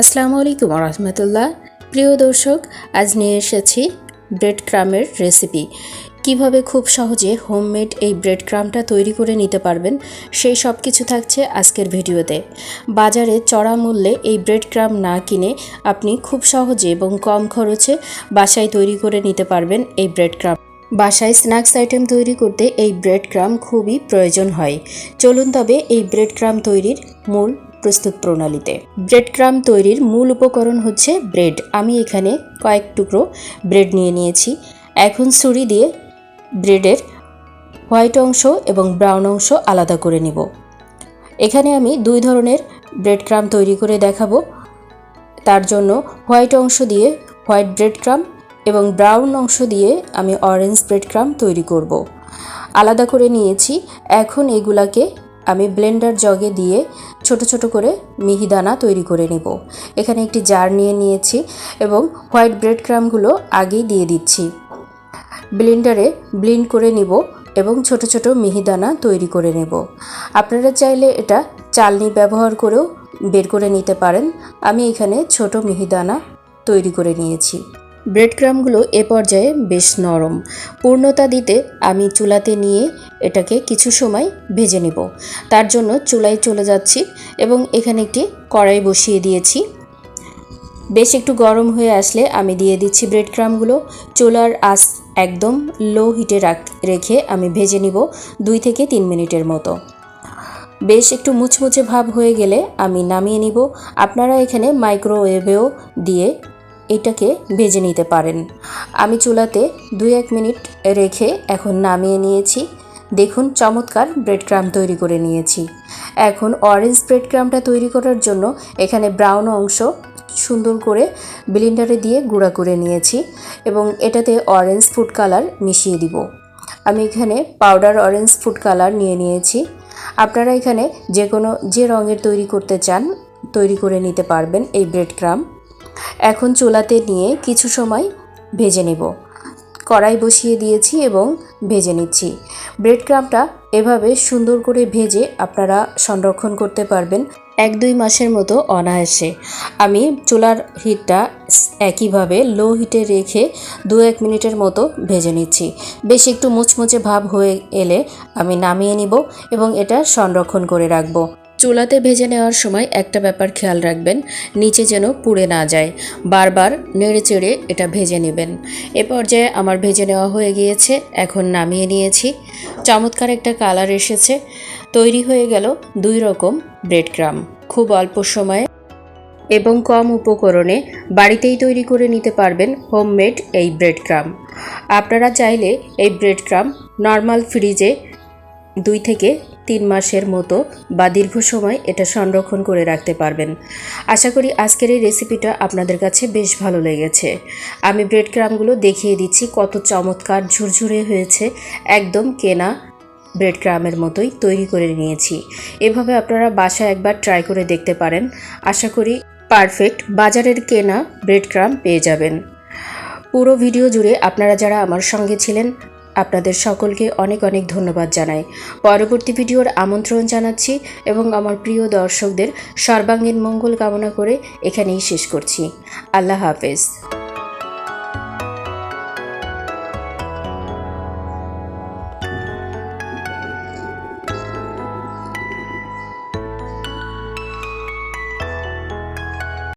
আসসালামু আলাইকুম রহমতুল্লাহ প্রিয় দর্শক, আজ নিয়ে এসেছি ব্রেড ক্রামের রেসিপি। কীভাবে খুব সহজে হোমমেড এই ব্রেড ক্রামটা তৈরি করে নিতে পারবেন, সেই সব কিছু থাকছে আজকের ভিডিওতে। বাজারে চড়া মূল্যে এই ব্রেড ক্রাম না কিনে আপনি খুব সহজে এবং কম খরচে বাসায় তৈরি করে নিতে পারবেন এই ব্রেড ক্রাম বাসায় স্ন্যাক্স আইটেম তৈরি করতে এই ব্রেড ক্রাম খুবই প্রয়োজন হয়। চলুন তবে এই ব্রেড ক্রাম তৈরির মূল প্রস্তুত প্রণালীতে। ব্রেড ক্রাম তৈরির মূল উপকরণ হচ্ছে ব্রেড। আমি এখানে কয়েক টুকরো ব্রেড নিয়ে নিয়েছি। এখন ছুরি দিয়ে ব্রেডের হোয়াইট অংশ এবং ব্রাউন অংশ আলাদা করে নিব। এখানে আমি দুই ধরনের ব্রেড ক্রাম তৈরি করে দেখাবো। তার জন্য হোয়াইট অংশ দিয়ে হোয়াইট ব্রেড ক্রাম এবং ব্রাউন অংশ দিয়ে আমি অরেঞ্জ ব্রেড ক্রাম তৈরি করব। আলাদা করে নিয়েছি। এখন এগুলাকে আমি ব্লেন্ডার জগে দিয়ে ছোট ছোট করে মিহিদানা তৈরি করে নেব। এখানে একটি জার নিয়ে নিয়েছি এবং হোয়াইট ব্রেড ক্রামগুলো আগেই দিয়ে দিচ্ছি। ব্লেন্ডারে ব্লিন্ড করে নিব এবং ছোট ছোট মিহিদানা তৈরি করে নেব। আপনারা চাইলে এটা চালনি ব্যবহার করেও বের করে নিতে পারেন। আমি এখানে ছোট মিহিদানা তৈরি করে নিয়েছি। ব্রেড ক্রামগুলো এ পর্যায়ে বেশ নরম। পূর্ণতা দিতে আমি চুলাতে নিয়ে এটাকে কিছু সময় ভেজে নেব। তার জন্য চুলায় চলে যাচ্ছি এবং এখানে একটি কড়াই বসিয়ে দিয়েছি। বেশ একটু গরম হয়ে আসলে আমি দিয়ে দিচ্ছি ব্রেড ক্রামগুলো চুলার আস একদম লো হিটে রাখ আমি ভেজে নিব দুই থেকে তিন মিনিটের মতো। বেশ একটু মুচমুচে ভাব হয়ে গেলে আমি নামিয়ে নিব। আপনারা এখানে মাইক্রোওয়েভেও দিয়ে এটাকে ভেজে নিতে পারেন। আমি চুলাতে দুই এক মিনিট রেখে এখন নামিয়ে নিয়েছি। দেখুন, চমৎকার ব্রেড ক্রাম তৈরি করে নিয়েছি। এখন অরেঞ্জ ব্রেড ক্রামটা তৈরি করার জন্য এখানে ব্রাউন অংশ সুন্দর করে ব্লিন্ডারে দিয়ে গুঁড়া করে নিয়েছি এবং এটাতে অরেঞ্জ ফুড কালার মিশিয়ে দিব। আমি এখানে পাউডার অরেঞ্জ ফুড কালার নিয়ে নিয়েছি। আপনারা এখানে যে কোনো যে রঙের তৈরি করতে চান, তৈরি করে নিতে পারবেন এই ব্রেড ক্রাম। এখন চুলাতে নিয়ে কিছু সময় ভেজে নেব। কড়াই বসিয়ে দিয়েছি এবং ভেজে নিচ্ছি। ব্রেড ক্রামটা এভাবে সুন্দর করে ভেজে আপনারা সংরক্ষণ করতে পারবেন এক দুই মাসের মতো অনায়াসে। আমি চুলার হিটটা একইভাবে লো হিটে রেখে দু এক মিনিটের মতো ভেজে নিচ্ছি। বেশ একটু মুচমুচে ভাব হয়ে এলে আমি নামিয়ে নিব এবং এটা সংরক্ষণ করে রাখব। চুলাতে ভেজে নেওয়ার সময় একটা ব্যাপার খেয়াল রাখবেন, নিচে যেন পুড়ে না যায়। বারবার নেড়ে চেড়ে এটা ভেজে নেবেন। এ পর্যায়ে আমার ভেজে নেওয়া হয়ে গিয়েছে, এখন নামিয়ে নিয়েছি। চমৎকার একটা কালার এসেছে। তৈরি হয়ে গেল দুই রকম ব্রেড ক্রাম খুব অল্প সময়ে এবং কম উপকরণে বাড়িতেই তৈরি করে নিতে পারবেন হোমমেড এই ব্রেড ক্রাম আপনারা চাইলে এই ব্রেড ক্রাম নর্মাল ফ্রিজে দুই থেকে তিন মাসের মতো বা দীর্ঘ সময় এটা সংরক্ষণ করে রাখতে পারবেন। আশা করি আজকের এই রেসিপিটা আপনাদের কাছে বেশ ভালো লেগেছে। আমি ব্রেড ক্রামগুলো দেখিয়ে দিচ্ছি কত চমৎকার ঝুরঝুরে হয়েছে। একদম কেনা ব্রেড ক্রামের মতোই তৈরি করে নিয়েছি। এভাবে আপনারা বাসায় একবার ট্রাই করে দেখতে পারেন। আশা করি পারফেক্ট বাজারের কেনা ব্রেড ক্রাম পেয়ে যাবেন। পুরো ভিডিও জুড়ে আপনারা যারা আমার সঙ্গে ছিলেন আপনাদের সকলকে অনেক অনেক ধন্যবাদ জানাই। পরবর্তী ভিডিওর আমন্ত্রণ জানাচ্ছি এবং আমার প্রিয় দর্শকদের সর্বাঙ্গীন মঙ্গল কামনা করে এখানেই শেষ করছি। আল্লাহ হাফেজ।